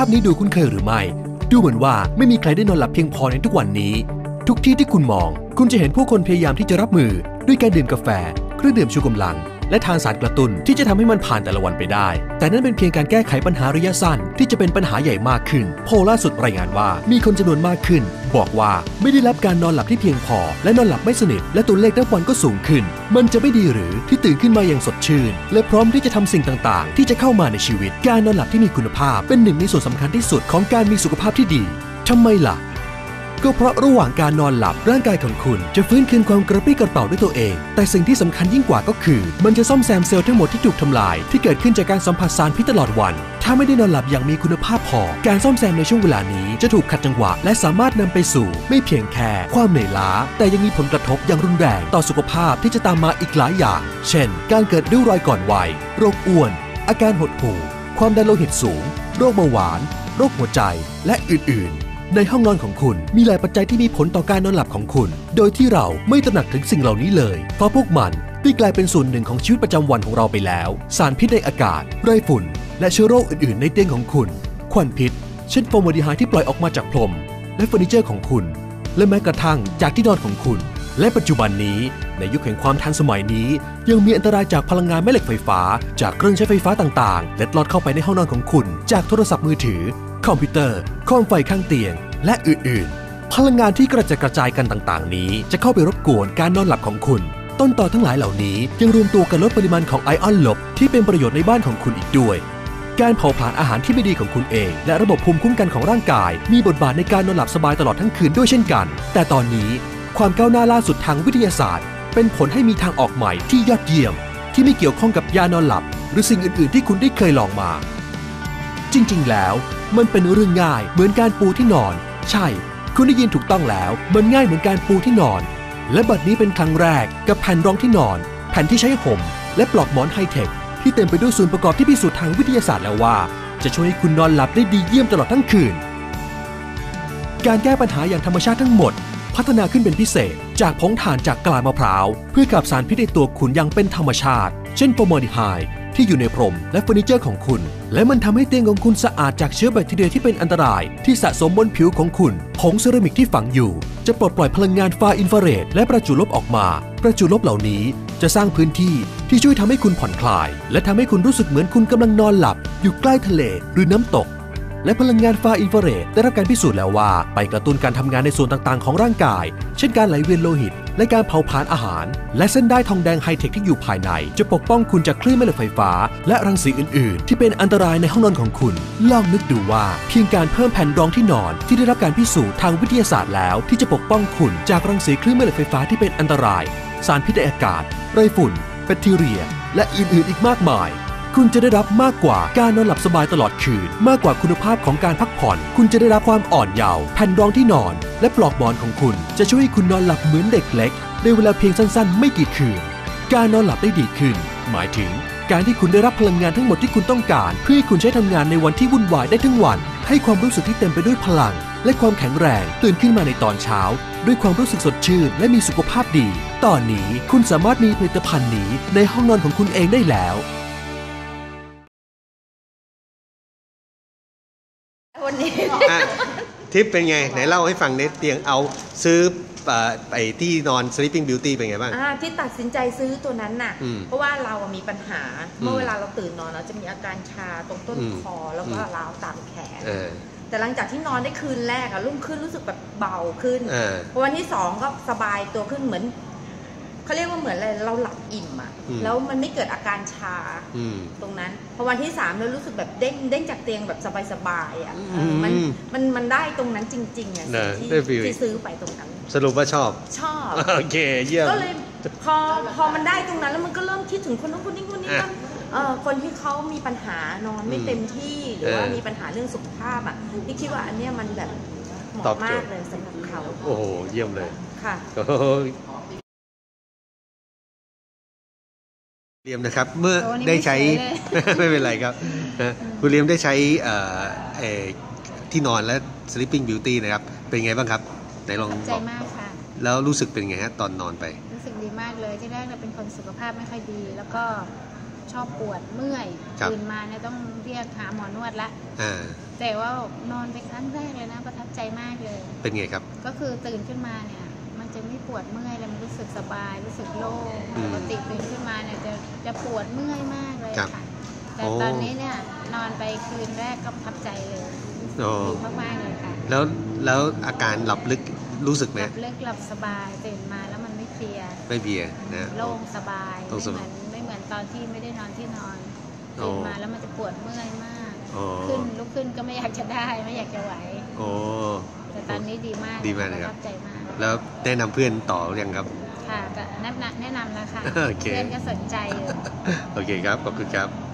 าพนี้ดูคุ้นเคยหรือไม่ ดูเหมือนว่าไม่มีใครได้นอนหลับเพียงพอในทุกวันนี้ ทุกที่ที่คุณมอง คุณจะเห็นผู้คนพยายามที่จะรับมือ ด้วยการดื่มกาแฟ เครื่องดื่มชูกำลัง และทานสารกระตุ้นที่จะทำให้มันผ่านแต่ละวันไปได้ แต่นั่นเป็นเพียงการแก้ไขปัญหาระยะสั้นที่จะเป็นปัญหาใหญ่มากขึ้น โพลล่าสุดรายงานว่ามีคนจำนวนมากขึ้น บอกว่าไม่ได้รับการนอนหลับที่เพียงพอ และนอนหลับไม่สนิท และตัวเลขนับวันก็สูงขึ้น มันจะไม่ดีหรือที่ตื่นขึ้นมาอย่างสดชื่น และพร้อมที่จะทำสิ่งต่าง ๆ ที่จะเข้ามาในชีวิต การนอนหลับที่มีคุณภาพ เป็นหนึ่งในส่วนสำคัญที่สุดของการมีสุขภาพที่ดีทำไมล่ะ ก็เพราะระหว่างการนอนหลับร่างกายของคุณ จะฟื้นคืนความกระปรี้กระเป๋าด้วยตัวเอง แต่สิ่งที่สำคัญยิ่งกว่าก็คือ มันจะซ่อมแซมเซลล์ทั้งหมดที่ถูกทำลาย ที่เกิดขึ้นจากการสัมผัสสารพิษตลอดวัน ถ้าไม่ได้นอนหลับอย่างมีคุณภาพพอ การซ่อมแซมในช่วงเวลานี้จะถูกขัดจังหวะ และสามารถนำไปสู่ ไม่เพียงแค่ความเหนื่อยล้า แต่ยังมีผลกระทบอย่างรุนแรงต่อสุขภาพที่จะตามมาอีกหลายอย่าง เช่น การเกิดริ้วรอยก่อนวัย โรคอ้วน อาการหดหู่ ความดันโลหิตสูง โรคเบาหวาน โรคหัวใจ และอื่น ๆ ในห้องนอนของคุณ มีหลายปัจจัยที่มีผลต่อการนอนหลับของคุณ โดยที่เราไม่ตระหนักถึงสิ่งเหล่านี้เลย เพราะพวกมันได้กลายเป็นส่วนหนึ่งของชีวิตประจำวันของเราไปแล้ว สารพิษในอากาศ ไรฝุ่น และเชื้อโรคอื่น ๆ ในเตียงของคุณ ควันพิษ เช่นโฟมอดีไฮที่ปล่อยออกมาจากพรม และเฟอร์นิเจอร์ของคุณ และแม้กระทั่งจากที่นอนของคุณ และปัจจุบันนี้ ในยุคแห่งความทันสมัยนี้ ยังมีอันตรายจากพลังงานแม่เหล็กไฟฟ้า จากเครื่องใช้ไฟฟ้าต่างๆเล็ดลอดเข้าไปในห้องนอนของคุณ จากโทรศัพท์มือถือ คอมพิวเตอร์โคมไฟข้างเตียง และอื่น ๆ พลังงานที่กระจัดกระจายกันต่าง ๆ นี้ จะเข้าไปรบกวนการนอนหลับของคุณ ต้นต่อทั้งหลายเหล่านี้ยังรวมตัวกันลดปริมาณของไอออนลบที่เป็นประโยชน์ในบ้านของคุณอีกด้วย การเผาผลาญอาหารที่ไม่ดีของคุณเอง และระบบภูมิคุ้มกันของร่างกาย มีบทบาทในการนอนหลับสบายตลอดทั้งคืนด้วยเช่นกัน แต่ตอนนี้ความก้าวหน้าล่าสุดทางวิทยาศาสตร์ เป็นผลให้มีทางออกใหม่ที่ยอดเยี่ยม ที่ไม่เกี่ยวข้องกับยานอนหลับ หรือสิ่งอื่น ๆ ที่คุณได้เคยลองมา จริง ๆ แล้ว มันเป็นเรื่องง่ายเหมือนการปูที่นอน ใช่ คุณได้ยินถูกต้องแล้ว มันง่ายเหมือนการปูที่นอน และบัดนี้เป็นครั้งแรกกับแผ่นรองที่นอน แผ่นที่ใช้ห่มและปลอกหมอนไฮเทคที่เต็มไปด้วยส่วนประกอบที่พิสูจน์ทางวิทยาศาสตร์แล้วว่า จะช่วยให้คุณนอนหลับได้ดีเยี่ยมตลอดทั้งคืน การแก้ปัญหาอย่างธรรมชาติทั้งหมด พัฒนาขึ้นเป็นพิเศษ จากผงถ่านจากกลามะพร้าว เพื่อขับสารพิษในตัวคุณอย่างเป็นธรรมชาติ เช่นโฟมอลดีไฮ ที่อยู่ในพรมและเฟอร์นิเจอร์ของคุณ และมันทำให้เตียงของคุณสะอาดจากเชื้อแบคทีเรียที่เป็นอันตราย ที่สะสมบนผิวของคุณ ผงเซรามิกที่ฝังอยู่ จะปลดปล่อยพลังงานฟาอินฟราเรดและประจุลบออกมา ประจุลบเหล่านี้จะสร้างพื้นที่ที่ช่วยทำให้คุณผ่อนคลาย และทำให้คุณรู้สึกเหมือนคุณกำลังนอนหลับ อยู่ใกล้ทะเลหรือน้ำตกและพลังงานฟาอินฟราเรดได้รับการพิสูจน์แล้วว่า ไปกระตุ้นการทำงานในส่วนต่างๆ ของร่างกาย เช่นการไหลเวียนโลหิต และการเผาผลาญอาหาร และเส้นได้ทองแดงไฮเทคที่อยู่ภายใน จะปกป้องคุณจากคลื่นแม่เหล็กไฟฟ้า และรังสีอื่น ๆ ที่เป็นอันตรายในห้องนอนของคุณ ลองนึกดูว่าเพียงการเพิ่มแผ่นรองที่นอน ที่ได้รับการพิสูจน์ทางวิทยาศาสตร์แล้ว ที่จะปกป้องคุณจากรังสีคลื่นแม่เหล็กไฟฟ้าที่เป็นอันตราย สารพิษในอากาศ ไรฝุ่นแบคทีเรีย และอื่น ๆ อีกมากมาย คุณจะได้รับมากกว่าการนอนหลับสบายตลอดคืน มากกว่าคุณภาพของการพักผ่อน คุณจะได้รับความอ่อนเยาว์แผ่นรองที่นอน และปลอกหมอนของคุณ จะช่วยให้คุณนอนหลับเหมือนเด็กเล็กในเวลาเพียงสั้นๆ ไม่กี่คืน การนอนหลับได้ดีขึ้น หมายถึงการที่คุณได้รับพลังงานทั้งหมดที่คุณต้องการ เพื่อให้คุณใช้ทำงานในวันที่วุ่นวายได้ทั้งวัน ให้ความรู้สึกที่เต็มไปด้วยพลัง และความแข็งแรงตื่นขึ้นมาในตอนเช้า ด้วยความรู้สึกสดชื่นและมีสุขภาพดี ตอนนี้คุณสามารถมีผลิตภัณฑ์นี้ในห้องนอนของคุณเองได้แล้ว วันนี้อะทิปเป็นไง ไหนเล่าให้ฟังในเตียงเอาซื้อเอ่อไอ้ที่นอน sleeping beauty เป็นไงบ้าง อ่าที่ตัดสินใจซื้อตัวนั้นน่ะ อืมเพราะว่าเราอะมีปัญหา เมื่อมเวลาเราตื่นนอนเราจะมีอาการชาตรงต้นอืมคอแล้วก็อืมราวตามแขน เออ แต่หลังจากที่นอนได้คืนแรกอะรุ่งขึ้นรู้สึกแบบเบาขึ้น เออพอวันที่สองก็สบายตัวขึ้นเหมือน เขาเรียกว่าเหมือนอะไรเราหลับอิ่มอะอืม แล้วมันไม่เกิดอาการชา อืม ตรงนั้นพอวันที่สามเรารู้สึกแบบเด้งเด้งจากเตียงแบบสบายๆอะอืมเออมันมันมันได้ตรงนั้นจริงๆอะนะที่ได้ฟีลที่ซื้อไปตรงนั้น สรุปว่าชอบ ชอบ โอเค เยี่ยม ก็เลยพอพอมันได้ตรงนั้นแล้วมันก็เริ่มคิดถึงคนนู้นคนนี้คนนี้อะว่าเออคนที่เขามีปัญหานอนไม่อืมเต็มที่หรือว่าเออมีปัญหาเรื่องสุขภาพอะพี่คิดว่าอันเนี้ยมันแบบเหตอบมาะโจมาทกย์ เลยสำหรับเขาโอ้โห เยี่ยมเลยค่ะ โอ้โห เรียมนะครับเมื่อโอ้นี่ได้ใช้ไม่สวยเลยไม่เป็นไรครับนะคุณเรียมได้ใช้เอ่อเอ่อที่นอนและ sleeping beauty นะครับ เป็นไงบ้างครับไหนลองขอบใจบอกมากค่ะแล้วรู้สึกเป็นไงฮะตอนนอนไป รู้สึกดีมากเลยที่แรกเราเป็นคนสุขภาพไม่ค่อยดี แล้วก็ชอบปวดเมื่อยครับตื่นมาเนี่ยต้องเรียกหาหมอนวดละอ่าแต่ว่านอนไปครั้งแรกเลยนะประทับใจมากเลย เป็นไงครับ ก็คือตื่นขึ้นมาเนี่ยมัน จะไม่ปวดเมื่อยแล้วมันรู้สึกสบายรู้สึกโล่งอืมปกติตื่นขึ้นมาเนี่ยจะจะปวดเมื่อยมากเลยครับค่ะแต่โอ้ ตอนนี้เนี่ยนอนไปคืนแรกก็ประทับใจเลยโอ้ดีมากๆเลยค่ะแล้วแล้วอาการหลับลึกรู้สึกไหมหลับลึกหลับสบายตื่นมาแล้วมันไม่เพลียไม่เบียร์นะ โล่งสบายโล่ไม่งสเหบามืยอนไม่เหมือนตอนที่ไม่ได้นอนที่นอนโอ้ ตื่นมาแล้วมันจะปวดเมื่อยมาก โอ้ขึ้นลุกขึ้นก็ไม่อยากจะได้ไม่อยากจะไหว โอ้ แต่ตอนนี้ดีมากดีมากเลยปครัระบ ทับใจมาก แล้วแนะนำเพื่อนต่อหรือยังครับ ค่ะก็แนะนำแนะนำแล้วค่ะ โอเค เพื่อนก็สนใจอยู่ โอเคครับ ขอบคุณครับ